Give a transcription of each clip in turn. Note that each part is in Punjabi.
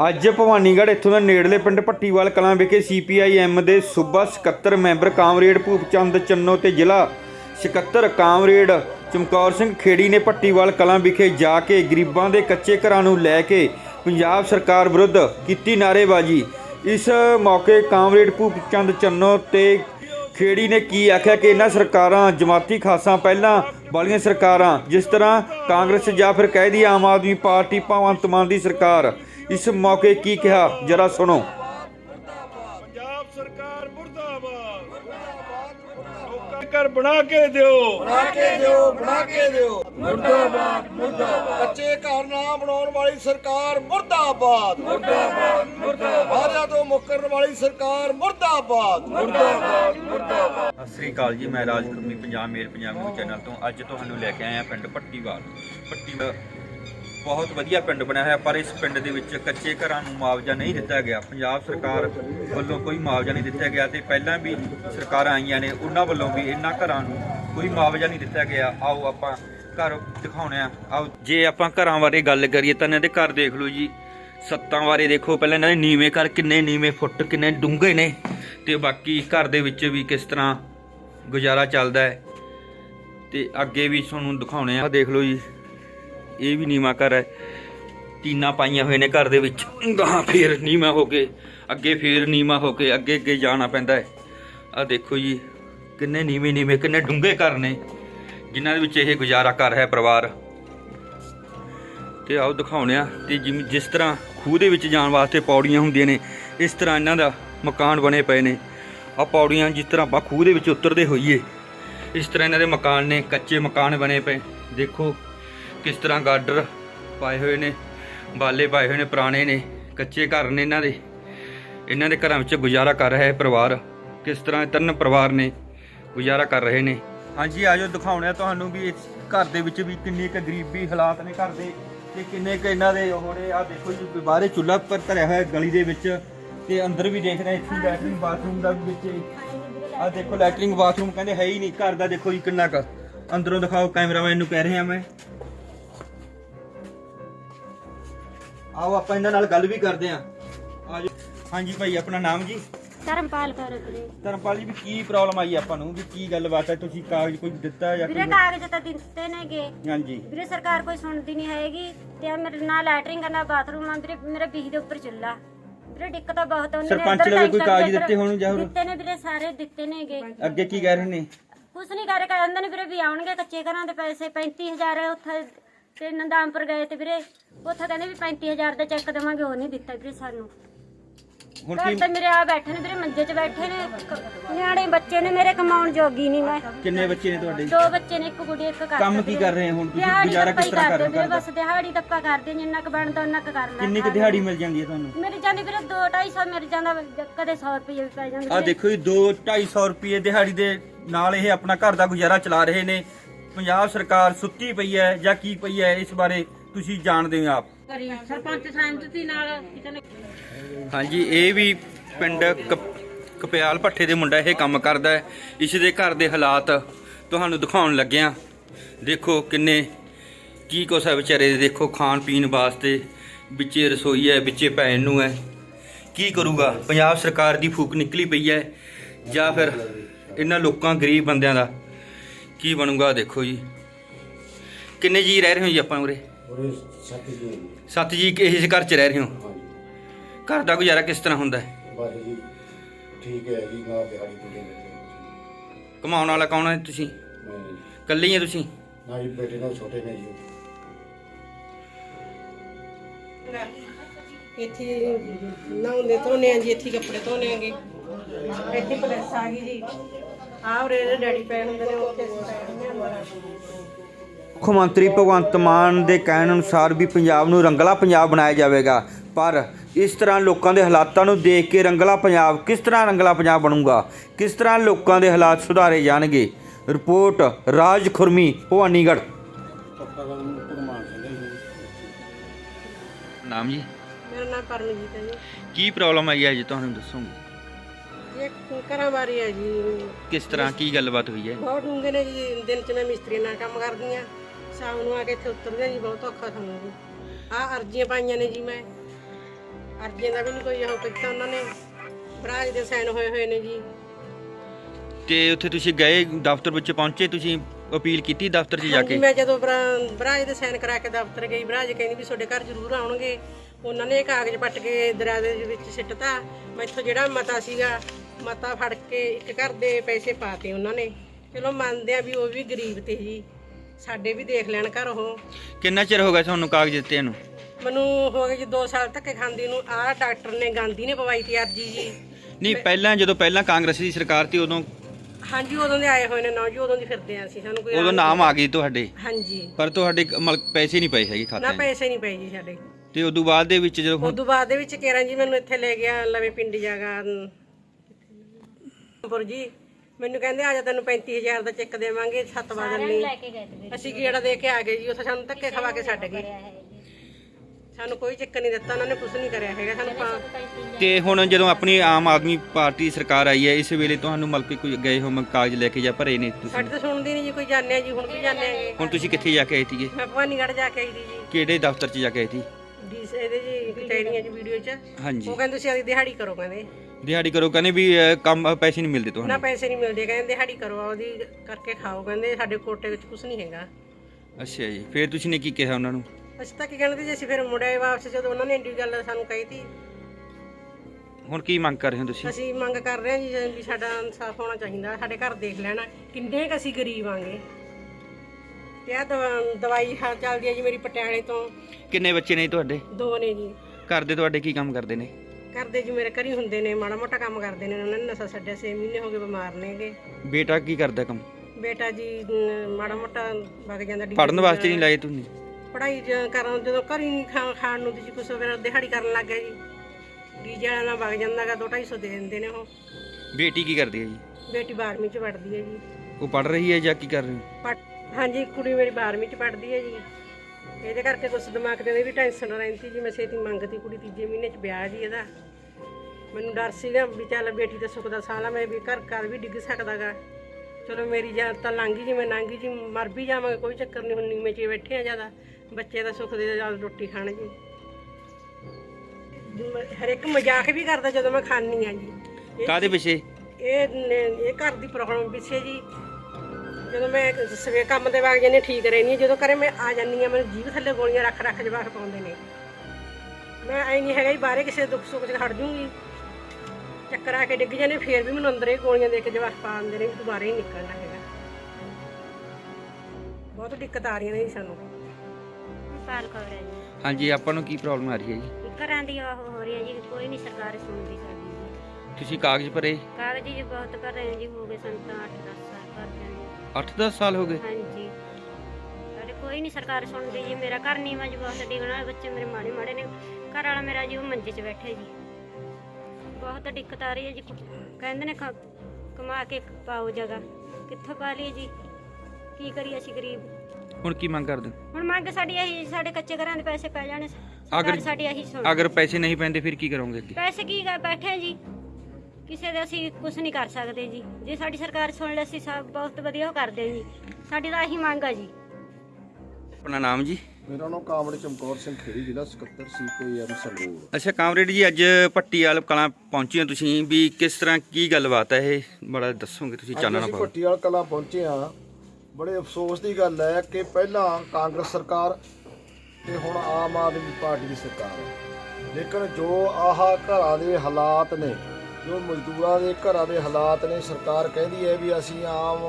ਅੱਜ ਭਵਾਨੀਗੜ੍ਹ ਇੱਥੋਂ ਦੇ ਨੇੜਲੇ ਪਿੰਡ ਭੱਟੀਵਾਲ ਕਲਾਂ ਵਿਖੇ ਸੀਪੀਆਈਐਮ ਦੇ ਸੂਬਾ ਸਕੱਤਰ ਮੈਂਬਰ ਕਾਮਰੇਡ ਭੂਪਚੰਦ ਚੰਨੋ ਤੇ ਜ਼ਿਲ੍ਹਾ ਸਕੱਤਰ ਕਾਮਰੇਡ ਚਮਕੌਰ ਸਿੰਘ ਖੇੜੀ ਨੇ ਭੱਟੀਵਾਲ ਕਲਾਂ ਵਿਖੇ ਜਾ ਕੇ ਗਰੀਬਾਂ ਦੇ ਕੱਚੇ ਘਰਾਂ ਨੂੰ ਲੈ ਕੇ ਪੰਜਾਬ ਸਰਕਾਰ ਵਿਰੁੱਧ ਕੀਤੀ ਨਾਅਰੇਬਾਜ਼ੀ। ਇਸ ਮੌਕੇ ਕਾਮਰੇਡ ਭੂਪਚੰਦ ਚੰਨੋ ਤੇ ਖੇੜੀ ਨੇ ਕੀ ਆਖਿਆ ਕਿ ਇਹਨਾਂ ਸਰਕਾਰਾਂ ਜਮਾਤੀ ਖਾਸਾਂ ਪਹਿਲਾਂ ਵਾਲੀਆਂ ਸਰਕਾਰਾਂ, ਜਿਸ ਤਰ੍ਹਾਂ ਕਾਂਗਰਸ ਜਾਂ ਫਿਰ ਕਹਿ ਦੀ ਆਮ ਆਦਮੀ ਪਾਰਟੀ ਭਗਵੰਤ ਮਾਨ ਦੀ ਸਰਕਾਰ। ਇਸ ਮੌਕੇ ਕੀ ਕਿਹਾ? ਜਰਾ ਸੁਣੋ। ਪੰਜਾਬ ਸਰਕਾਰ ਮੁਰਦਾਬਾਦ। ਲੋਕਾਂ ਘਰ ਬਣਾ ਕੇ ਦਿਓ। ਬਣਾ ਕੇ ਦਿਓ ਬਣਾ ਕੇ ਦਿਓ। ਮੁਰਦਾਬਾਦ ਮੁਰਦਾਬਾਦ। ਕੱਚੇ ਘਰ ਨਾ ਬਣਾਉਣ ਵਾਲੀ ਸਰਕਾਰ ਮੁਰਦਾਬਾਦ। ਮੁਰਦਾਬਾਦ ਮੁਰਦਾਬਾਦ। ਵਾਰਿਆਂ ਤੋਂ ਮੁੱਕਰਨ ਵਾਲੀ ਸਰਕਾਰ ਮੁਰਦਾਬਾਦ। ਮੁਰਦਾਬਾਦ ਮੁਰਦਾਬਾਦ। ਸਤਿ ਸ੍ਰੀ ਅਕਾਲ ਜੀ ਮੈਂ ਰਾਜ ਕਰਮੀ ਪੰਜਾਬ ਮੇਰ ਪੰਜਾਬ ਨਿਊਜ਼ ਚੈਨਲ ਤੋਂ। ਅੱਜ ਤੁਹਾਨੂੰ ਲੈ ਕੇ ਆਇਆ ਪਿੰਡ ਪੱਟੀਵਾਲ ਪੱਟੀ ਬਹੁਤ ਵਧੀਆ ਪਿੰਡ ਬਣਿਆ ਹੋਇਆ, ਪਰ ਇਸ ਪਿੰਡ ਦੇ ਵਿੱਚ ਕੱਚੇ ਘਰਾਂ ਨੂੰ ਮੁਆਵਜ਼ਾ ਨਹੀਂ ਦਿੱਤਾ ਗਿਆ। ਪੰਜਾਬ ਸਰਕਾਰ ਵੱਲੋਂ ਕੋਈ ਮੁਆਵਜ਼ਾ ਨਹੀਂ ਦਿੱਤਾ ਗਿਆ ਤੇ ਪਹਿਲਾਂ ਵੀ ਸਰਕਾਰਾਂ ਆਈਆਂ ਨੇ, ਉਹਨਾਂ ਵੱਲੋਂ ਵੀ ਇਹਨਾਂ ਘਰਾਂ ਨੂੰ ਕੋਈ ਮੁਆਵਜ਼ਾ ਨਹੀਂ ਦਿੱਤਾ ਗਿਆ। ਆਓ ਆਪਾਂ ਘਰ ਦਿਖਾਉਣੇ ਆ ਆਓ, ਜੇ ਆਪਾਂ ਘਰਾਂ ਬਾਰੇ ਗੱਲ ਕਰੀਏ ਤਾਂ ਇਹਨਾਂ ਦੇ ਘਰ ਦੇਖ ਲਓ ਜੀ। ਸੱਤਾਂ ਬਾਰੇ ਦੇਖੋ, ਪਹਿਲਾਂ ਇਹਨਾਂ ਦੇ ਨੀਵੇਂ ਘਰ ਕਿੰਨੇ ਨੀਵੇਂ ਫੁੱਟ, ਕਿੰਨੇ ਡੂੰਘੇ ਨੇ ਤੇ ਬਾਕੀ ਘਰ ਦੇ ਵਿੱਚ ਵੀ ਕਿਸ ਤਰ੍ਹਾਂ ਗੁਜ਼ਾਰਾ ਚੱਲਦਾ ਹੈ। ਤੇ ਅੱਗੇ ਵੀ ਤੁਹਾਨੂੰ ਦਿਖਾਉਣੇ ਆ ਦੇਖ ਲਓ ਜੀ। ਇਹ ਵੀ ਨੀਵਾਂ ਘਰ ਹੈ। ਟੀਨਾ ਪਾਈਆਂ ਹੋਏ ਨੇ ਘਰ ਦੇ ਵਿੱਚ। ਗਾਹਾਂ ਫੇਰ ਨੀਵਾਂ ਹੋ ਕੇ, ਅੱਗੇ ਫੇਰ ਨੀਵਾਂ ਹੋ ਕੇ, ਅੱਗੇ ਅੱਗੇ ਜਾਣਾ ਪੈਂਦਾ ਹੈ। ਆ ਦੇਖੋ ਜੀ, ਕਿੰਨੇ ਨੀਵੇਂ ਨੀਵੇਂ, ਕਿੰਨੇ ਡੂੰਘੇ ਘਰ ਨੇ, ਜਿਨ੍ਹਾਂ ਦੇ ਵਿੱਚ ਇਹ ਗੁਜ਼ਾਰਾ ਕਰ ਰਿਹਾ ਪਰਿਵਾਰ। ਤੇ ਆਓ ਦਿਖਾਉਣੇ ਆ ਤੇ ਜਿਵੇਂ ਜਿਸ ਤਰ੍ਹਾਂ ਖੂਹ ਦੇ ਵਿੱਚ ਜਾਣ ਵਾਸਤੇ ਪੌੜੀਆਂ ਹੁੰਦੀਆਂ ਨੇ, ਇਸ ਤਰ੍ਹਾਂ ਇਹਨਾਂ ਦਾ ਮਕਾਨ ਬਣੇ ਪਏ ਨੇ। ਆ ਪੌੜੀਆਂ ਜਿਸ ਤਰ੍ਹਾਂ ਆਪਾਂ ਖੂਹ ਦੇ ਵਿੱਚ ਉਤਰਦੇ ਹੋਈਏ, ਇਸ ਤਰ੍ਹਾਂ ਇਹਨਾਂ ਦੇ ਮਕਾਨ ਨੇ, ਕੱਚੇ ਮਕਾਨ ਬਣੇ ਪਏ। ਦੇਖੋ ਕਿਸ ਤਰ੍ਹਾਂ ਗਾਰਡਰ ਪਾਏ ਹੋਏ ਨੇ, ਬਾਲੇ ਪਾਏ ਹੋਏ ਨੇ, ਪੁਰਾਣੇ ਨੇ, ਕੱਚੇ ਘਰ ਨੇ ਇਹਨਾਂ ਦੇ। ਇਹਨਾਂ ਦੇ ਘਰਾਂ ਵਿੱਚ ਗੁਜ਼ਾਰਾ ਕਰ ਰਿਹਾ ਹੈ ਪਰਿਵਾਰ। ਕਿਸ ਤਰ੍ਹਾਂ ਇਹ ਤਿੰਨ ਪਰਿਵਾਰ ਨੇ ਗੁਜ਼ਾਰਾ ਕਰ ਰਹੇ ਨੇ। ਹਾਂਜੀ, ਆਜੋ ਦਿਖਾਉਣੇ ਤੁਹਾਨੂੰ ਵੀ ਇਸ ਘਰ ਦੇ ਵਿੱਚ ਵੀ ਕਿੰਨੀ ਕੁ ਗਰੀਬੀ ਹਾਲਾਤ ਨੇ ਘਰ ਦੇ ਤੇ ਕਿੰਨੇ ਕੁ ਇਹਨਾਂ ਦੇ ਹੋੜੇ ਆ ਦੇਖੋ ਜੀ ਬਾਹਰੇ ਚੁੱਲ੍ਹਾ ਪਰ ਧਰਿਆ ਹੋਇਆ ਗਲੀ ਦੇ ਵਿੱਚ ਤੇ ਅੰਦਰ ਵੀ ਦੇਖਦੇ ਇੱਥੇ ਲੈਟਰਿੰਗ ਬਾਥਰੂਮ ਦਾ ਵੀ ਵਿੱਚ। ਆ ਦੇਖੋ, ਲੈਟਰਿੰਗ ਬਾਥਰੂਮ ਕਹਿੰਦੇ ਹੈ ਹੀ ਨਹੀਂ ਘਰ ਦਾ, ਦੇਖੋ ਜੀ ਕਿੰਨਾ ਕੁ। ਅੰਦਰੋਂ ਦਿਖਾਓ, ਕੈਮਰਾਮੈਨ ਨੂੰ ਕਹਿ ਰਿਹਾ ਮੈਂ। ਆਓ ਆਪਾਂ ਇਹਨਾਂ ਨਾਲ ਗੱਲ ਵੀ ਕਰਦੇ ਆਂ ਆਜੋ। ਹਾਂਜੀ ਭਾਈ ਆਪਣਾ ਨਾਮ ਜੀ? ਧਰਮਪਾਲ ਕੌਰ ਵੀਰੇ ਧਰਮਪਾਲ ਜੀ ਵੀ ਕੀ ਪ੍ਰੋਬਲਮ ਆਈ ਆਪਾਂ ਨੂੰ? ਵੀ ਕੀ ਗੱਲਬਾਤ ਹੈ? ਤੁਸੀਂ ਕਾਗਜ਼ ਕੋਈ ਦਿੱਤਾ ਜਾਂ ਵੀਰੇ ਕੋਈ ਕਾਗਜ਼ ਤਾਂ ਦਿੱਤੇ ਨੇਗੇ। ਹਾਂਜੀ। ਵੀਰੇ ਸਰਕਾਰ ਕੋਈ ਸੁਣਦੀ ਨਹੀਂ ਹੈਗੀ ਤੇ ਆਹ ਮੇਰੇ ਨਾਲ ਲੈਟਰਿੰਗ ਕਰਨਾ ਬਾਥਰੂਮ ਆ ਵੀਰੇ ਮੇਰੇ ਬੀਹ ਦੇ ਉੱਪਰ ਚੁੱਲਾ ਵੀਰੇ ਦਿੱਕਤ ਤਾਂ ਬਹੁਤ ਆਉਂਦੀ ਸਰਪੰਚ ਇੱਧਰ ਕੋਈ ਕਾਗਜ਼ ਦਿੱਤੇ ਹੋਣ ਜਾਂ ਹੋਰ? ਦਿੱਤੇ ਨੇ ਵੀਰੇ ਸਾਰੇ ਦਿੱਤੇ ਨੇਗੇ। ਅੱਗੇ ਕੀ ਕਹਿ ਰਹੇ ਨੇ? ਕੁਛ ਨਹੀਂ ਕਰ ਕਹਿੰਦੇ ਨੇ ਵੀਰੇ ਵੀ ਆਉਣਗੇ ਕੱਚੇ ਘਰਾਂ ਦੇ ਪੈਸੇ 35000 ਉੱਥੇ ਤੇ ਨੰਦਾਮਪੁਰ ਗਏ ਤੇ ਵੀਰੇ ਉੱਥੇ ਕਹਿੰਦੇ ਵੀ 35000 ਦਾ ਚੈੱਕ ਦੇਵਾਂਗੇ ਉਹ ਨਹੀਂ ਦਿੱਤਾ ਵੀਰੇ ਸਾਨੂੰ। ਹੁਣ ਘਰ ਕੀ ਮੇਰੇ ਆ ਬੈਠੇ ਨੇ ਵੀਰੇ ਮੰਜੇ 'ਚ ਬੈਠੇ ਨੇ ਕ- ਨਿਆਣੇ ਬੱਚੇ ਨੇ ਮੇਰੇ ਕਮਾਉਣ ਜੋਗੀ ਨਹੀਂ ਮੈਂ। ਕਿੰਨੇ ਬੱਚੇ ਨੇ ਤੁਹਾਡੇ? ਦੋ ਬੱਚੇ ਨੇ ਇੱਕ ਗੁੜੀ ਇੱਕ ਘਰ ਕੰਮ ਕੀ। ਕਰ ਰਹੇ ਹੋ ਹੁਣ ਤੁਸੀਂ? ਦਿਹਾੜੀ ਗੁਜ਼ਾਰਾ ਕਿਸ ਤਰ੍ਹਾਂ ਕਰ ਕਰਦੇ ਰਹੇ ਹੋ ਬਸ ਦਿਹਾੜੀ ਦੱਪਾ ਕਰਦੇ ਜਿੰਨਾ ਕੁ ਬਣਦਾ ਉਹਨਾਂ ਕੁ ਕਰਨਾ ਕਿੰਨੀ ਕੁ ਦਿਹਾੜੀ ਮਿਲ ਜਾਂਦੀ ਹੈ ਤੁਹਾਨੂੰ? ਮੇਰੇ ਜਾਂਦੇ ਵੀਰੇ 2 250 ਮਿਲ ਜਾਂਦਾ ਕਦੇ 100 ਰੁਪਏ ਵੀ ਪੈ ਜਾਂਦੇ ਆ ਵੀਰੇ। ਦੇਖੋ ਜੀ 2 250 ਰੁਪਏ ਦਿਹਾੜੀ ਦੇ ਨਾਲ ਇਹ ਆਪਣਾ ਘਰ ਦਾ ਗੁਜ਼ਾਰਾ ਚਲਾ ਰਹੇ ਨੇ। ਪੰਜਾਬ ਸਰਕਾਰ ਸੁੱਤੀ ਪਈ ਹੈ ਜਾਂ ਕੀ ਪਈ ਹੈ ਇਸ ਬਾਰੇ ਤੁਸੀਂ ਜਾਣਦੇ ਹੋ ਆਪ। ਸਰਪੰਚ ਸਹਿਮਤੀ ਨਾਲ ਕਿਸੇ ਨੇ ਹਾਂਜੀ ਇਹ ਵੀ ਪਿੰਡ ਕਪ- ਕਪਿਆਲ ਭੱਠੇ ਦੇ ਮੁੰਡਾ ਇਹ ਕੰਮ ਕਰਦਾ ਹੈ। ਇਸ ਦੇ ਘਰ ਦੇ ਹਾਲਾਤ ਤੁਹਾਨੂੰ ਦਿਖਾਉਣ ਲੱਗਿਆ। ਦੇਖੋ ਕਿੰਨੇ ਕੀ ਕੁਛ ਹੈ ਵਿਚਾਰੇ ਦੇ। ਦੇਖੋ ਖਾਣ ਪੀਣ ਵਾਸਤੇ ਵਿੱਚੇ ਰਸੋਈ ਹੈ ਵਿੱਚੇ ਪੈਣ ਨੂੰ ਹੈ। ਕੀ ਕਰੂਗਾ? ਪੰਜਾਬ ਸਰਕਾਰ ਦੀ ਫੂਕ ਨਿਕਲੀ ਪਈ ਹੈ ਜਾਂ ਫਿਰ ਇਹਨਾਂ ਲੋਕਾਂ ਗਰੀਬ ਬੰਦਿਆਂ ਦਾ ਕੀ ਬਣੂਗਾ ਦੇਖੋ ਜੀ। ਕਿੰਨੇ ਜੀ ਰਹਿ ਰਹੇ ਹੋ ਜੀ ਆਪਾਂ ਉਰੇ? ਸੱਤ ਜੀ। ਸੱਤ ਜੀ ਇਸ ਘਰ 'ਚ ਰਹਿ ਰਹੇ ਹੋ? ਹਾਂਜੀ। ਘਰ ਦਾ ਗੁਜ਼ਾਰਾ ਕਿਸ ਤਰ੍ਹਾਂ ਹੁੰਦਾ? ਹੈ ਬਸ ਜੀ ਠੀਕ ਹੈ ਜੀ ਨਾ ਦਿਹਾੜੀ ਪੂਰੀ ਮਿਲਦੀ ਕਮਾਉਣ ਵਾਲਾ ਕੌਣ ਹੈ ਤੁਸੀਂ? ਇਕੱਲੇ ਹੀ ਆ ਤੁਸੀਂ? ਨਾ ਜੀ ਬੇਟੇ ਨਾਲ ਛੋਟੇ ਨੇ ਜੀ। ਇੱਥੇ ਨਹਾਉਂਦੇ ਧੋਨੇ ਆ ਜੀ ਇੱਥੇ ਹੀ ਕੱਪੜੇ ਧੋਨੇ ਆਂਗੇ। ਇੱਥੇ ਪ੍ਰੈਸ ਆ ਗਈ ਜੀ। ਆਹ ਉਰੇ ਇਹਦੇ ਡੈਡੀ ਪੈਣ ਹੁੰਦੇ ਨੇ ਉੱਥੇ ਅਸੀਂ ਪੈਣ ਹੁੰਦੇ ਆ ਮੁੱਖ ਮੰਤਰੀ ਭਗਵੰਤ ਮਾਨ ਦੇ ਕਹਿਣ ਅਨੁਸਾਰ ਵੀ ਪੰਜਾਬ ਨੂੰ ਰੰਗਲਾ ਪੰਜਾਬ ਬਣਾਇਆ ਜਾਵੇਗਾ। ਪਰ ਇਸ ਤਰ੍ਹਾਂ ਲੋਕਾਂ ਦੇ ਹਾਲਾਤਾਂ ਨੂੰ ਦੇਖ ਕੇ ਰੰਗਲਾ ਪੰਜਾਬ ਕਿਸ ਤਰ੍ਹਾਂ ਰੰਗਲਾ ਪੰਜਾਬ ਬਣੂਗਾ? ਕਿਸ ਤਰ੍ਹਾਂ ਲੋਕਾਂ ਦੇ ਹਾਲਾਤ ਸੁਧਾਰੇ ਜਾਣਗੇ? ਰਿਪੋਰਟ ਰਾਜ ਖੁਰਮੀ ਭਵਾਨੀਗੜ੍ਹ। ਨਾਮ ਜੀ? ਮੇਰਾ ਨਾਮ ਪਰਮਜੀਤ ਹੈ ਜੀ। ਕੀ ਪ੍ਰੋਬਲਮ ਆਈ ਹੈ ਜੀ ਤੁਹਾਨੂੰ ਦੱਸੋਗੇ। ਘਰਾਂ ਬਾਰੇ ਹੈ ਜੀ। ਕਿਸ ਤਰ੍ਹਾਂ ਕੀ ਗੱਲਬਾਤ ਹੋਈ ਹੈ? ਬਹੁਤ ਡੂੰਘੇ ਨੇ ਜੀ ਦਿਨ ਚ ਮੈਂ ਮਿਸਤਰੀ ਨਾਲ ਕੰਮ ਕਰਦੀ ਆ ਸ਼ਾਮ ਨੂੰ ਆ ਕੇ ਇੱਥੇ ਉਤਰਦੇ ਜੀ ਬਹੁਤ ਔਖਾ ਸਾਨੂੰ। ਜੀ ਆਹ ਅਰਜ਼ੀਆਂ ਪਾਈਆਂ ਨੇ ਜੀ ਮੈਂ। ਅਰਜ਼ੀਆਂ ਦਾ ਵੀ ਨਹੀਂ ਕੋਈ ਉਹ ਕੀਤਾ ਉਹਨਾਂ ਨੇ। ਬਰਾਜ ਦੇ ਸਾਈਨ ਹੋਏ ਹੋਏ ਨੇ ਜੀ। ਤੇ ਉੱਥੇ ਤੁਸੀਂ ਗਏ ਦਫ਼ਤਰ ਵਿੱਚ ਪਹੁੰਚੇ ਤੁਸੀਂ ਅਪੀਲ ਕੀਤੀ ਦਫ਼ਤਰ 'ਚ ਜਾ ਹਾਂਜੀ ਕੇ? ਮੈਂ ਜਦੋਂ ਬਰਾ- ਬਰਾਜ ਦੇ ਸਾਈਨ ਕਰਾ ਕੇ ਦਫ਼ਤਰ ਗਈ ਬਰਾਜ ਕਹਿੰਦੀ ਵੀ ਤੁਹਾਡੇ ਘਰ ਜ਼ਰੂਰ ਆਉਣਗੇ। ਉਹਨਾਂ ਨੇ ਕਾਗਜ਼ ਪੱਟ ਕੇ ਦਰਿਆ ਦੇ ਵਿੱਚ ਸਿੱਟਤਾ। ਮੈਥੋਂ ਜਿਹੜਾ ਮਤਾ ਸੀਗਾ ਮਤਾ ਫੜ ਕੇ ਇੱਕ ਘਰ ਦੇ ਪੈਸੇ ਪਾਤੇ ਉਹਨਾਂ ਨੇ। ਚਲੋ ਮੰਨਦੇ ਆ ਵੀ ਉਹ ਵੀ ਗਰੀਬ ਤੇ ਜੀ ਸਾਡੇ ਵੀ ਦੇਖ ਲੈਣ ਘਰ ਉਹ। ਕਿੰਨਾ ਚਿਰ ਹੋ ਗਿਆ ਤੁਹਾਨੂੰ ਕਾਗਜ਼ ਦਿੱਤੇ ਨੂੰ? ਮੈਨੂੰ ਹੋ ਗਏ ਜੀ 2 ਸਾਲ ਧੱਕੇ ਖਾਂਦੀ ਨੂੰ। ਆਹ ਡਾਕਟਰ ਨੇ ਗਾਂਧੀ ਨੇ ਪਵਾਈ ਤੀ ਅਰਜੀ ਜੀ। ਨਹੀਂ ਪਹਿਲਾਂ ਜਦੋਂ ਪਹਿਲਾਂ ਕਾਂਗਰਸ ਦੀ ਸਰਕਾਰ ਸੀ ਉਦੋਂ ਹਾਂਜੀ ਉਦੋਂ ਦੇ ਆਏ ਹੋਏ ਨੇ ਨਾ ਜੀ ਉਦੋਂ ਦੀ ਫਿਰਦੇ ਆ ਅਸੀਂ। ਸਾਨੂੰ ਕੋਈ ਉਦੋਂ ਨਾਮ ਆ ਗਏ ਤੁਹਾਡੇ। ਹਾਂਜੀ। ਪਰ ਤੁਹਾਡੇ ਮਤਲਬ ਪੈਸੇ ਨਹੀਂ ਪਏ ਹੈਗੇ ਨਾ ਖਾਤੇ 'ਚ। ਪੈਸੇ ਨਹੀਂ ਪਏ ਜੀ ਸਾਡੇ। ਤੇ ਉਦੋਂ ਬਾਅਦ ਦੇ ਵਿੱਚ ਜਦੋਂ ਉਦੋਂ ਬਾਅਦ ਦੇ ਵਿੱਚ ਕੇਰਾਂ ਜੀ ਮੈਨੂੰ ਇੱਥੇ ਲੈ ਗਿਆ ਲਵੇ ਪਿੰਡ ਜਾਗਾ ਪੁਰ ਜੀ ਮੈਨੂੰ ਕਹਿੰਦੇ ਆ ਜਾ ਤੈਨੂੰ 35000 ਦਾ ਚੈੱਕ ਦੇਵਾਂਗੇ ਸੱਤ ਵਜੇ ਲਈ ਲੈ ਕੇ ਗਏ ਤੇ ਅਸੀਂ ਗੇੜਾ ਦੇ ਕੇ ਆ ਗਏ ਜੀ ਉੱਥੇ ਸਾਨੂੰ ਧੱਕੇ ਖਵਾ ਕੇ ਛੱਡ ਗਏ। ਸਾਨੂੰ ਕੋਈ ਚੱਕ ਨਹੀਂ ਦਿੱਤਾ ਉਹਨਾਂ ਨੇ ਕੁਝ ਨਹੀਂ ਕਰਿਆ ਹੈਗਾ ਸਾਨੂੰ ਪਾ- ਤੇ ਹੁਣ ਜਦੋਂ ਆਪਣੀ ਆਮ ਆਦਮੀ ਪਾਰਟੀ ਸਰਕਾਰ ਆਈ ਹੈ ਇਸ ਵੇਲੇ ਤੁਹਾਨੂੰ ਮਤਲਬ ਕਿ ਕੋਈ ਗਏ ਹੋ ਮ- ਕਾਗਜ਼ ਲੈ ਕੇ ਜਾਂ ਭਰੇ ਨੇ ਤੁਸੀਂ? ਸਾਡੇ ਤਾਂ ਸੁਣਦੀ ਨਹੀਂ ਜੀ ਕੋਈ ਜਾਣਿਆ ਜੀ ਹੁਣ ਵੀ ਜਾਣਿਆ ਹੈਗੇ ਹੁਣ ਤੁਸੀਂ ਕਿੱਥੇ ਜਾ ਕੇ ਆਏ ਸੀਗੇ? ਮੈਂ ਭਵਾਨੀਗੜ੍ਹ ਜਾ ਕੇ ਆਈ ਸੀ ਜੀ। ਕਿਹੜੇ ਦਫ਼ਤਰ 'ਚ ਜਾ ਕੇ ਆਏ ਸੀ? ਡੀ ਇਹਦੇ ਜੀ ਕਚਹਿਰੀਆਂ 'ਚ ਵੀਡੀਓ 'ਚ। ਹਾਂਜੀ। ਉਹ ਕਹਿੰਦੇ ਸੀ ਆਦੀ ਦਿਹਾੜੀ ਕਰੋ ਕਹਿੰਦੇ। ਦਿਹਾੜੀ ਕਰੋ ਕਹਿੰਦੇ ਵੀ ਅਹ, ਕੰਮ ਪੈਸੇ ਨਹੀਂ ਮਿਲਦੇ ਨਾ ਤੁਹਾਨੂੰ। ਪੈਸੇ ਨਹੀਂ ਮਿਲਦੇ ਕਹਿੰਦੇ ਦਿਹਾੜੀ ਕਰੋ ਉਹਦੀ ਕਰਕੇ ਖਾਓ ਕਹਿੰਦੇ ਸਾਡੇ ਕੋਟੇ ਵਿੱਚ ਕੁਝ ਨਹੀਂ ਹੈਗਾ। ਅੱਛਾ ਜੀ ਫਿਰ ਤੁਸੀਂ ਨੇ ਕੀ ਕਿਹਾ ਉਹਨਾਂ ਨੂੰ? ਅਸੀਂ ਤਾਂ ਕੀ ਕਹਿੰਦੇ ਜੀ ਅਸੀਂ ਫਿਰ ਮੁੜਿਆ ਵਾਪਸ ਜਦੋਂ ਉਹਨਾਂ ਨੇ ਇੰਡੀ ਗੱਲ ਸਾਨੂੰ ਕਹੀ ਤੀ। ਹੁਣ ਕੀ ਮੰਗ ਕਰ ਰਹੇ ਹੋ ਤੁਸੀਂ? ਅਸੀਂ ਮੰਗ ਕਰ ਰਹੇ ਹਾਂ ਜੀ ਵੀ ਸਾਡਾ ਇਨਸਾਫ ਹੋਣਾ ਚਾਹੀਦਾ ਸਾਡੇ ਘਰ ਦੇਖ ਲੈਣਾ ਕਿੰਨੇ ਕੁ ਅਸੀਂ ਗਰੀਬ ਆਂਗੇ। ਤੇ ਆ ਦਵਾਈ ਹਾਂ ਚੱਲਦੀ ਹੈ ਜੀ ਮੇਰੀ ਪਟਿਆਲੇ ਤੋਂ। ਕਿੰਨੇ ਬੱਚੇ ਨੇ ਜੀ ਤੁਹਾਡੇ? ਦੋ ਨੇ ਜੀ। ਘਰ ਦੇ ਤੁਹਾਡੇ ਕੀ ਕੰਮ ਕਰਦੇ ਨੇ? ਕਰਦੇ ਜੀ ਮੇਰੇ ਘਰ ਹੁੰਦੇ ਨੇ ਮਾੜਾ ਮੋਟਾ ਕੰਮ ਕਰਦੇ ਨੇ ਉਹਨਾਂ ਨੇ ਨਸ਼ਾ ਛੱਡਿਆ 6 ਮਹੀਨੇ ਹੋ ਗਏ ਬਿਮਾਰ ਨੇਗੇ। ਬੇਟਾ ਕੀ ਕਰਦਾ ਕੰਮ? ਬੇਟਾ ਜੀ ਅਮ, ਮਾੜਾ ਮੋਟਾ ਵਗ ਜਾਂਦਾ ਪੜਨ ਵਾਸਤੇ ਨਹੀਂ ਲਾਏ ਤੁਸੀਂ? ਪੜਾਈ ਕਰਨ ਜਦੋਂ ਘਰ ਹੀ ਨਹੀਂ ਖਾ- ਖਾਣ ਨੂੰ ਜੀ ਕੁਛ ਫਿਰ ਦਿਹਾੜੀ ਕਰਨ ਲੱਗ ਗਿਆ ਜੀ। ਡੀਜੇ ਵਾਲਾ ਨਾਲ ਵਗ ਜਾਂਦਾਗਾ 2-250 ਦੇ ਦਿੰਦੇ ਨੇ ਉਹ। ਬੇਟੀ ਕੀ ਕਰਦੀ ਹੈ ਜੀ? ਬੇਟੀ 12ਵੀਂ ਚ ਪੜ੍ਹਦੀ ਹੈ ਜੀ। ਉਹ ਪੜ ਰਹੀ ਹੈ ਜਾਂ ਕੀ ਕਰ ਰਹੀ ਹੈ? ਹਾਂਜੀ ਕੁੜੀ ਮੇਰੀ 12ਵੀਂ ਚ ਪੜ੍ਹਦੀ ਹੈ ਜੀ। ਇਹਦੇ ਕਰਕੇ ਕੁਛ ਦਿਮਾਗ ਤੇ ਵੀ ਟੈਨਸ਼ਨ ਰਹਿੰਦੀ ਜੀ ਮੈਂ ਛੇਤੀ ਮੰਗਤੀ ਕੁੜੀ ਤੀਜੇ ਮਹੀਨੇ ਚ ਵਿਆਹ ਜੀ ਇਹਦਾ। ਮੈਨੂੰ ਡਰ ਸੀਗਾ ਵੀ ਚੱਲ ਬੇਟੀ ਦਾ ਸੁੱਖ ਦਾ ਸਾਲਾ ਮੈਂ ਵੀ ਘਰ ਘਰ ਵੀ ਡਿੱਗ ਸਕਦਾਗਾ। ਚਲੋ ਮੇਰੀ ਜਾਨ ਤਾਂ ਲੰਘੀ ਜੀ ਮੈਂ ਲੰਘੀ ਜੀ ਮਰ ਵੀ ਜਾਵਾਂਗੇ ਕੋਈ ਚੱਕਰ ਨਹੀਂ ਹੁਣ ਨੀਵੇਂ ਚ ਬੈਠੇ ਆ ਜ਼ਿਆਦਾ। ਬੱਚੇ ਦਾ ਸੁੱਖ ਦੇ ਨਾਲ ਰੋਟੀ ਖਾਣ ਜੀ। ਹਰ ਇੱਕ ਮਜ਼ਾਕ ਵੀ ਕਰਦਾ ਜਦੋਂ ਮੈਂ ਖਾਣੀ ਆ ਜੀ। ਕਾਦੇ ਪਿੱਛੇ? ਇਹ ਇਹ ਘਰ ਦੀ ਪ੍ਰੋਬਲਮ ਪਿੱਛੇ ਜੀ ਜਦੋਂ ਮੈਂ ਸਵੇ ਕੰਮ ਦੇ ਵਗ ਜਾਂਦੀ ਹਾਂ, ਠੀਕ ਰਹਿੰਦੀ ਹਾਂ। ਜਦੋਂ ਕਰੇ ਮੈਂ ਆ ਜਾਂਦੀ ਆ ਮੈਨੂੰ ਜੀਭ ਥੱਲੇ ਗੋਲੀਆਂ ਰੱਖ ਰੱਖ ਜਵਾਕ ਪਾਉਂਦੇ ਨੇ। ਮੈਂ ਐ ਨਹੀਂ ਹੈਗਾ ਜੀ ਬਾਹਰੇ ਕਿਸੇ ਦੁੱਖ ਸੁੱਖ 'ਚ ਖੜ ਜੂੰਗੀ। ਚੱਕਰ ਆ ਕੇ ਡਿੱਗ ਜਾਂਦੇ ਫੇਰ ਵੀ ਮੈਨੂੰ ਅੰਦਰੇ ਗੋਲੀਆਂ ਦੇ ਕੇ ਜਵਾਕ ਪਾ ਦਿੰਦੇ ਨੇ ਵੀ ਤੂੰ ਬਾਹਰ ਹੀ ਨਿਕਲਣਾ ਹੈਗਾ। ਬਹੁਤ ਦਿੱਕਤ ਆ ਰਹੀਆਂ ਨੇ ਜੀ ਸਾਨੂੰ। ਪਾਲ ਕਵਰ ਹੈ ਜੀ। ਹਾਂਜੀ ਆਪਾਂ ਨੂੰ ਕੀ ਪ੍ਰੋਬਲਮ ਆ ਰਹੀ ਹੈ ਜੀ? ਘਰਾਂ ਦੀ ਉਹ ਹੋ ਰਹੀ ਹੈ ਜੀ ਕੋਈ ਨਹੀਂ ਸਰਕਾਰ ਸੁਣਦੀ ਸਾਡੀ। ਜੀ ਤੁਸੀਂ ਕਾਗਜ਼ ਭਰੇ? ਕਾਗਜ਼ ਜੀ ਬਹੁਤ ਕਰ ਰਹੇ ਹਾਂ ਜੀ ਹੋ ਗਏ ਸਾਨੂੰ ਤਾਂ 8-10 ਸਾਲ ਕਰਦੇ ਨੇ। 8-10 ਸਾਲ ਹੋ ਗਏ। ਹਾਂਜੀ। ਸਾਡੇ ਕੋਈ ਨਹੀਂ ਸਰਕਾਰ ਸੁਣਦੀ ਜੀ ਮੇਰਾ ਘਰ ਨੀਵਾਂ ਜੀ ਬਹੁਤ ਡਿੱਗਣ ਬੱਚੇ ਮੇਰੇ ਮਾੜੇ ਮਾੜੇ ਨੇ। ਘਰ ਵਾਲਾ ਮੇਰਾ ਜੀ ਉਹ ਮੰਜੇ 'ਚ ਬੈਠੇ ਜੀ। ਬਹੁਤ ਦਿੱਕਤ ਆ ਰਹੀ ਹੈ ਜੀ। ਕਹਿੰਦੇ ਨੇ ਕਮਾ ਕੇ ਪਾਓ ਜਗ੍ਹਾ। ਕਿੱਥੋਂ ਪਾ ਲਈਏ ਜੀ? ਕੀ ਕਰੀਏ ਅਸੀਂ ਗਰੀਬ? ਹੁਣ ਕੀ ਮੰਗ ਕਰਦੇ? ਹੁਣ ਮੰਗ ਸਾਡੀ ਇਹੀ ਸਾਡੇ ਕੱਚੇ ਘਰਾਂ ਦੇ ਪੈਸੇ ਪੈ ਜਾਣੇ। ਅਗਰ- ਸਾਡੀ ਇਹੀ ਸੁਣ ਅਗਰ ਪੈਸੇ ਨਹੀਂ ਪੈਂਦੇ ਫਿਰ ਕੀ ਕਰੋਗੇ ਅੱਗੇ? ਪੈਸੇ ਕੀ ਕਰ ਬੈਠੇ ਜੀ। ਕਿਸੇ ਦੇ ਅਸੀਂ ਕੁਝ ਨਹੀਂ ਕਰ ਸਕਦੇ ਜੀ। ਜੇ ਸਾਡੀ ਸਰਕਾਰ ਸੁਣ ਲੈ ਅਸੀਂ ਸਭ ਬਹੁਤ ਵਧੀਆ ਉਹ ਕਰਦੇ ਜੀ। ਸਾਡੀ ਤਾਂ ਇਹੀ ਮੰਗ ਆ ਜੀ। ਆਪਣਾ ਨਾਮ ਜੀ? ਮੇਰਾ ਨਾਮ ਕਾਮੜ ਚਮਕੌਰ ਸਿੰਘ ਖੇੜੀ ਜ਼ਿਲ੍ਹਾ ਸਕੱਤਰ ਸੀਪੀਐਮ ਸੰਗਰੂਰ। ਅੱਛਾ ਕਾਮਰੇਡ ਜੀ ਅੱਜ ਪੱਟੀਵਾਲ ਕਲਾਂ ਪਹੁੰਚੇ ਹੋ ਤੁਸੀਂ। ਵੀ ਕਿਸ ਤਰ੍ਹਾਂ ਕੀ ਗੱਲਬਾਤ ਹੈ ਇਹ? ਬੜਾ ਦੱਸੋਗੇ ਤੁਸੀਂ ਚਾਨਣਾ ਅਸੀਂ ਪਾਓ। ਪੱਟੀਆਲ ਕਲਾਂ ਪਹੁੰਚੇ ਆ ਬੜੇ ਅਫਸੋਸ ਦੀ ਗੱਲ ਹੈ ਕਿ ਪਹਿਲਾਂ ਕਾਂਗਰਸ ਸਰਕਾਰ ਤੇ ਹੁਣ ਆਮ ਆਦਮੀ ਪਾਰਟੀ ਦੀ ਸਰਕਾਰ। ਹੈ ਲੇਕਿਨ ਜੋ ਆਹ ਘਰਾਂ ਦੇ ਹਾਲਾਤ ਨੇ ਜੋ ਮਜ਼ਦੂਰਾਂ ਦੇ ਘਰਾਂ ਦੇ ਹਾਲਾਤ ਨੇ, ਸਰਕਾਰ ਕਹਿੰਦੀ ਹੈ ਵੀ ਅਸੀਂ ਆਮ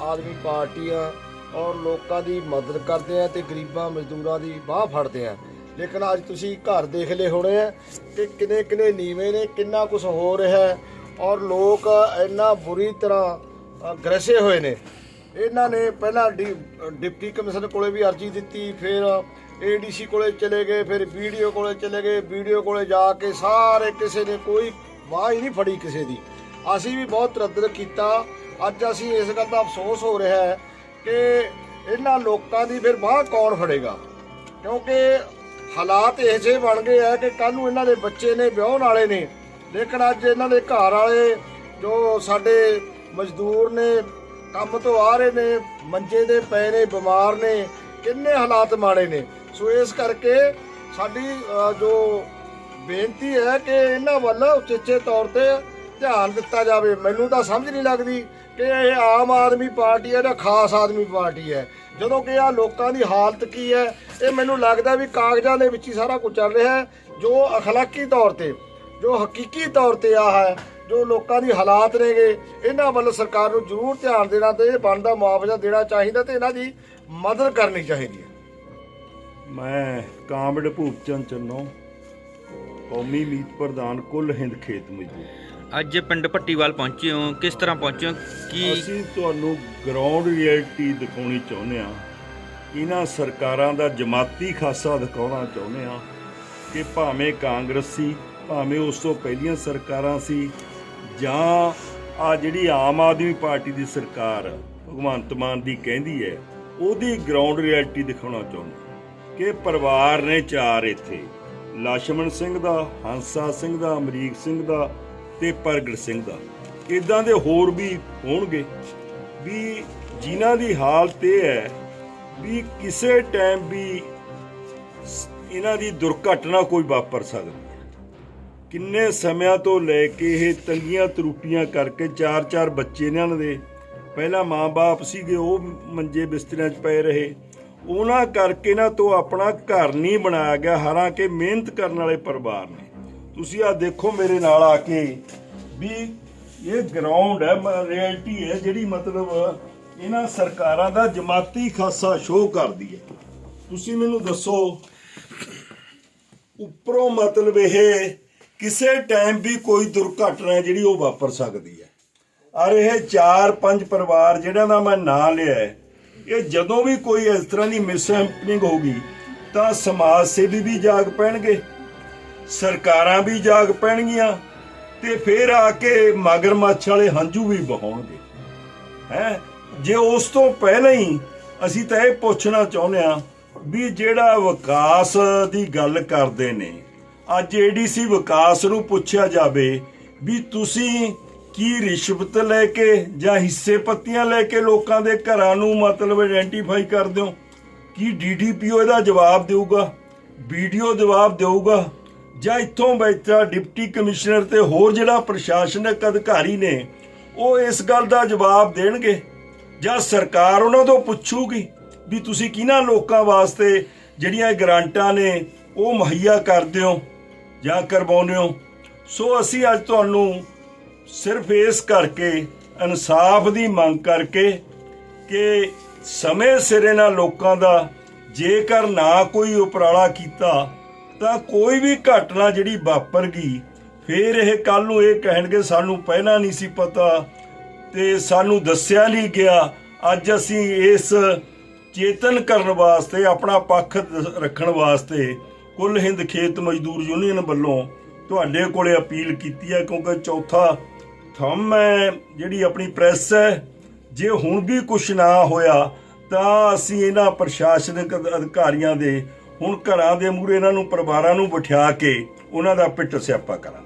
ਆਦਮੀ ਪਾਰਟੀ ਆ ਔਰ ਲੋਕਾਂ ਦੀ ਮਦਦ ਕਰਦੇ ਆ ਤੇ ਗਰੀਬਾਂ ਮਜ਼ਦੂਰਾਂ ਦੀ ਬਾਹ ਫੜਦੇ ਆ ਲੇਕਿਨ ਅੱਜ ਤੁਸੀਂ ਘਰ ਦੇਖ ਲਏ ਹੋਣੇ ਆ ਕਿ ਕਿਨੇ ਕਿਨੇ ਨੀਵੇਂ ਨੇ, ਕਿੰਨਾ ਕੁਝ ਹੋ ਰਿਹਾ ਹੈ ਔਰ ਲੋਕ ਇੰਨਾ ਬੁਰੀ ਤਰ੍ਹਾਂ ਗ੍ਰਸੇ ਹੋਏ ਨੇ। ਇਹਨਾਂ ਨੇ ਪਹਿਲਾਂ ਡੀ- ਡਿਪਟੀ ਕਮਿਸ਼ਨਰ ਕੋਲੇ ਵੀ ਅਰਜੀ ਦਿੱਤੀ, ਫਿਰ ਏਡੀਸੀ ਕੋਲੇ ਚਲੇ ਗਏ, ਫਿਰ ਵੀਡੀਓ ਕੋਲੇ ਚਲੇ ਗਏ ਵੀਡੀਓ ਕੋਲੇ ਜਾ ਕੇ ਸਾਰੇ ਕਿਸੇ ਨੇ ਕੋਈ ਬਾਹ ਹੀ ਨਹੀਂ ਫੜੀ ਕਿਸੇ ਦੀ। ਅਸੀਂ ਵੀ ਬਹੁਤ ਤਰੱਦਦ ਕੀਤਾ। ਅੱਜ ਅਸੀਂ ਇਸ ਗੱਲ ਦਾ ਅਫਸੋਸ ਹੋ ਰਿਹਾ ਹੈ ਕਿ ਇਹਨਾਂ ਲੋਕਾਂ ਦੀ ਫਿਰ ਬਾਹ ਕੌਣ ਫੜੇਗਾ? ਕਿਉਂਕਿ ਹਾਲਾਤ ਇਹ ਜਿਹੇ ਬਣ ਗਏ ਆ ਕਿ ਕੱਲ ਨੂੰ ਇਹਨਾਂ ਦੇ ਬੱਚੇ ਨੇ, ਵਿਆਹਣ ਵਾਲੇ ਨੇ। ਲੇਕਿਨ ਅੱਜ ਇਹਨਾਂ ਦੇ ਘਰ ਵਾਲੇ ਜੋ ਸਾਡੇ ਮਜ਼ਦੂਰ ਨੇ, ਕੰਮ ਤੋਂ ਆ ਰਹੇ ਨੇ, ਮੰਜੇ ਦੇ ਪਏ ਨੇ, ਬਿਮਾਰ ਨੇ, ਕਿੰਨੇ ਹਾਲਾਤ ਮਾੜੇ ਨੇ। ਸੋ ਇਸ ਕਰਕੇ ਸਾਡੀ ਜੋ ਬੇਨਤੀ ਹੈ ਕਿ ਇਹਨਾਂ ਵੱਲ ਉਚੇਚੇ ਤੌਰ ਤੇ ਧਿਆਨ ਦਿੱਤਾ ਜਾਵੇ। ਮੈਨੂੰ ਤਾਂ ਸਮਝ ਨਹੀਂ ਲੱਗਦੀ ਕਿ ਇਹ ਆਮ ਆਦਮੀ ਪਾਰਟੀ ਹੈ ਜਾਂ ਖਾਸ ਆਦਮੀ ਪਾਰਟੀ ਹੈ। ਜਦੋਂ ਕਿ ਆ ਲੋਕਾਂ ਦੀ ਹਾਲਤ ਕੀ ਹੈ, ਇਹ ਮੈਨੂੰ ਲੱਗਦਾ ਵੀ ਕਾਗਜ਼ਾਂ ਦੇ ਵਿੱਚ ਹੀ ਸਾਰਾ ਕੁਝ ਚੱਲ ਰਿਹਾ ਹੈ, ਜੋ ਅਖਲਾਕੀ ਤੌਰ ਤੇ, ਜੋ ਹਕੀਕੀ ਤੌਰ ਤੇ ਆ ਹੈ, ਜੋ ਲੋਕਾਂ ਦੀ ਹਾਲਾਤ ਨੇਗੇ, ਇਹਨਾਂ ਵੱਲ ਸਰਕਾਰ ਨੂੰ ਜ਼ਰੂਰ ਧਿਆਨ ਦੇਣਾ ਤੇ ਇਹ ਬਣਦਾ ਮੁਆਵਜ਼ਾ ਦੇਣਾ ਚਾਹੀਦਾ ਤੇ ਇਹਨਾਂ ਦੀ ਮਦਦ ਕਰਨੀ ਚਾਹੀਦੀ ਹੈ। ਮੈਂ ਕਾਮਰੇਡ ਭੂਪਚੰਦ ਚੰਨੋ ਕੌਮੀ ਮੀਤ ਪ੍ਰਧਾਨ ਕੁੱਲ ਹਿੰਦ ਖੇਤ ਮਜ਼ਦੂਰ। ਅੱਜ ਪਿੰਡ ਭੱਟੀਵਾਲ ਪਹੁੰਚੇ ਹੋ। ਕਿਸ ਤਰ੍ਹਾਂ ਪਹੁੰਚੇ ਹੋ? ਕੀ ਅਸੀਂ ਤੁਹਾਨੂੰ ਗਰਾਊਂਡ ਰਿਐਲਿਟੀ ਦਿਖਾਉਣੀ ਚਾਹੁੰਦੇ ਆ ਇਹਨਾਂ ਸਰਕਾਰਾਂ ਦਾ ਜਮਾਤੀ ਖਾਸਾ ਦਿਖਾਉਣਾ ਚਾਹੁੰਦੇ ਆ ਕਿ ਭਾਵੇਂ ਕਾਂਗਰਸੀ ਭਾਵੇਂ ਉਸ ਤੋਂ ਪਹਿਲੀਆਂ ਸਰਕਾਰਾਂ ਸੀ ਜਾਂ ਆ ਜਿਹੜੀ ਆਮ ਆਦਮੀ ਪਾਰਟੀ ਦੀ ਸਰਕਾਰ ਭਗਵੰਤ ਮਾਨ ਦੀ ਕਹਿੰਦੀ ਹੈ ਉਹਦੀ ਗਰਾਊਂਡ ਰਿਐਲਿਟੀ ਦਿਖਾਉਣਾ ਚਾਹੁੰਦੇ ਕਿ ਪਰਿਵਾਰ ਨੇ ਚਾਰ ਇੱਥੇ। ਲਾਸ਼ਮਣ ਸਿੰਘ ਦਾ, ਹੰਸਾ ਸਿੰਘ ਦਾ, ਅਮਰੀਕ ਸਿੰਘ ਦਾ ਤੇ ਪ੍ਰਗਟ ਸਿੰਘ ਦਾ। ਇਦਾਂ ਦੇ ਹੋਰ ਵੀ ਹੋਣਗੇ ਵੀ ਜਿਨ੍ਹਾਂ ਦੀ ਹਾਲਤ ਇਹ ਹੈ ਵੀ ਕਿਸੇ ਟਾਈਮ ਵੀ ਇਹਨਾਂ ਦੀ ਦੁਰਘਟਨਾ ਕੋਈ ਵਾਪਰ ਸਕਦੀ ਹੈ। ਕਿੰਨੇ ਸਮਿਆਂ ਤੋਂ ਲੈ ਕੇ ਇਹ ਤੰਗੀਆਂ ਤਰੁੱਟੀਆਂ ਕਰਕੇ ਚਾਰ ਚਾਰ ਬੱਚੇ ਇਹਨਾਂ ਦੇ, ਪਹਿਲਾਂ ਮਾਂ-ਬਾਪ ਸੀਗੇ, ਉਹ ਮੰਜੇ ਬਿਸਤਰਿਆਂ 'ਚ ਪਏ ਰਹੇ ਉਹਨਾਂ ਕਰਕੇ ਨਾ ਤੋਂ ਆਪਣਾ ਘਰ ਨਹੀਂ ਬਣਾਇਆ ਗਿਆ ਹਾਲਾਂਕਿ ਮਿਹਨਤ ਕਰਨ ਵਾਲੇ ਪਰਿਵਾਰ ਨੇ। ਤੁਸੀਂ ਆ ਦੇਖੋ ਮੇਰੇ ਨਾਲ ਆ ਕੇ ਵੀ ਇਹ ਗਰਾਊਂਡ ਹੈ ਰਿਐਲਿਟੀ ਹੈ ਜਿਹੜੀ ਮਤਲਬ ਇਹਨਾਂ ਸਰਕਾਰਾਂ ਦਾ ਜਮਾਤੀ ਖਾਸਾ ਸ਼ੋਅ ਕਰਦੀ ਹੈ। ਤੁਸੀਂ ਮੈਨੂੰ ਦੱਸੋ ਉੱਪਰੋਂ ਮਤਲਬ ਇਹ ਕਿਸੇ ਟਾਈਮ ਵੀ ਕੋਈ ਦੁਰਘਟਨਾ ਜਿਹੜੀ ਉਹ ਵਾਪਰ ਸਕਦੀ ਹੈ? ਔਰ ਇਹ ਚਾਰ ਪੰਜ ਪਰਿਵਾਰ ਜਿਹੜਾ ਦਾ ਮੈਂ ਨਾਂ ਲਿਆ ਹੈ, ਇਹ ਜਦੋਂ ਵੀ ਕੋਈ ਇਸ ਤਰ੍ਹਾਂ ਦੀ ਮਿਸਹੈਪਨਿੰਗ ਹੋਗੀ ਤਾਂ ਸਮਾਜ ਸੇਵੀ ਵੀ ਜਾਗ ਪੈਣਗੇ, ਸਰਕਾਰਾਂ ਵੀ ਜਾਗ ਪੈਣਗੀਆਂ, ਤੇ ਫਿਰ ਆ ਕੇ ਮਗਰਮੱਛ ਵਾਲੇ ਹੰਝੂ ਵੀ ਬਹਾਉਣਗੇ ਹੈ? ਜੇ ਉਸ ਤੋਂ ਪਹਿਲਾਂ ਹੀ ਅਸੀਂ ਤਾਂ ਇਹ ਪੁੱਛਣਾ ਚਾਹੁੰਦੇ ਆ ਵੀ ਜਿਹੜਾ ਵਿਕਾਸ ਦੀ ਗੱਲ ਕਰਦੇ ਨੇ, ਅੱਜ ਏਡੀਸੀ ਵਿਕਾਸ ਨੂੰ ਪੁੱਛਿਆ ਜਾਵੇ ਵੀ ਤੁਸੀਂ ਕੀ ਰਿਸ਼ਵਤ ਲੈ ਕੇ ਜਾਂ ਹਿੱਸੇ ਪੱਤੀਆਂ ਲੈ ਕੇ ਲੋਕਾਂ ਦੇ ਘਰਾਂ ਨੂੰ ਮਤਲਬ ਆਇਡੈਂਟੀਫਾਈ ਕਰਦੇ ਹੋ ਕੀ ਡੀਡੀਪੀਓ ਇਹਦਾ ਜਵਾਬ ਦੇਊਗਾ? ਵੀਡੀਓ ਜਵਾਬ ਦੇਊਗਾ? ਜਾਂ ਇੱਥੋਂ ਬੈਠਾ ਡਿਪਟੀ ਕਮਿਸ਼ਨਰ ਤੇ ਹੋਰ ਜਿਹੜਾ ਪ੍ਰਸ਼ਾਸਨਿਕ ਅਧਿਕਾਰੀ ਨੇ, ਉਹ ਇਸ ਗੱਲ ਦਾ ਜਵਾਬ ਦੇਣਗੇ? ਜਾਂ ਸਰਕਾਰ ਉਹਨਾਂ ਤੋਂ ਪੁੱਛੂਗੀ ਵੀ ਤੁਸੀਂ ਕਿਹਨਾਂ ਲੋਕਾਂ ਵਾਸਤੇ ਜਿਹੜੀਆਂ ਇਹ ਗ੍ਰਾਂਟਾਂ ਨੇ, ਉਹ ਮੁਹੱਈਆ ਕਰਦੇ ਹੋ ਜਾਂ ਕਰਵਾਉਂਦੇ ਹੋ? ਸੋ ਅਸੀਂ ਅੱਜ ਤੁਹਾਨੂੰ ਸਿਰਫ ਇਸ ਕਰਕੇ, ਇਨਸਾਫ ਦੀ ਮੰਗ ਕਰਕੇ ਕਿ ਸਮੇਂ ਸਿਰ ਇਹਨਾਂ ਲੋਕਾਂ ਦਾ ਜੇਕਰ ਨਾ ਕੋਈ ਉਪਰਾਲਾ ਕੀਤਾ, ਤਾਂ ਕੋਈ ਵੀ ਘਟਨਾ ਜਿਹੜੀ ਵਾਪਰ ਗਈ, ਫੇਰ ਇਹ ਕੱਲ ਨੂੰ ਇਹ ਕਹਿਣਗੇ, ਸਾਨੂੰ ਪਹਿਲਾਂ ਨਹੀਂ ਸੀ ਪਤਾ ਤੇ ਸਾਨੂੰ ਦੱਸਿਆ ਨਹੀਂ ਗਿਆ। ਅੱਜ ਅਸੀਂ ਇਸ ਚੇਤਨ ਕਰਨ ਵਾਸਤੇ, ਆਪਣਾ ਪੱਖ ਰੱਖਣ ਵਾਸਤੇ ਕੁੱਲ ਹਿੰਦ ਖੇਤ ਮਜ਼ਦੂਰ ਯੂਨੀਅਨ ਵੱਲੋਂ ਤੁਹਾਡੇ ਕੋਲੇ ਅਪੀਲ ਕੀਤੀ ਹੈ, ਕਿਉਂਕਿ ਚੌਥਾ ਥੰਮ ਹੈ, ਜਿਹੜੀ ਆਪਣੀ ਪ੍ਰੈਸ ਹੈ, ਜੇ ਹੁਣ ਵੀ ਕੁਝ ਨਾ ਹੋਇਆ, ਤਾਂ ਅਸੀਂ ਇਹਨਾਂ ਪ੍ਰਸ਼ਾਸਨਿਕ ਅਧਿਕਾਰੀਆਂ ਦੇ, ਹੁਣ ਘਰਾਂ ਦੇ ਮੂਹਰੇ ਇਹਨਾਂ ਨੂੰ, ਪਰਿਵਾਰਾਂ ਨੂੰ ਬਿਠਾ ਕੇ ਉਹਨਾਂ ਦਾ ਪਿੱਟ ਸਿਆਪਾ ਕਰਾਂਗੇ।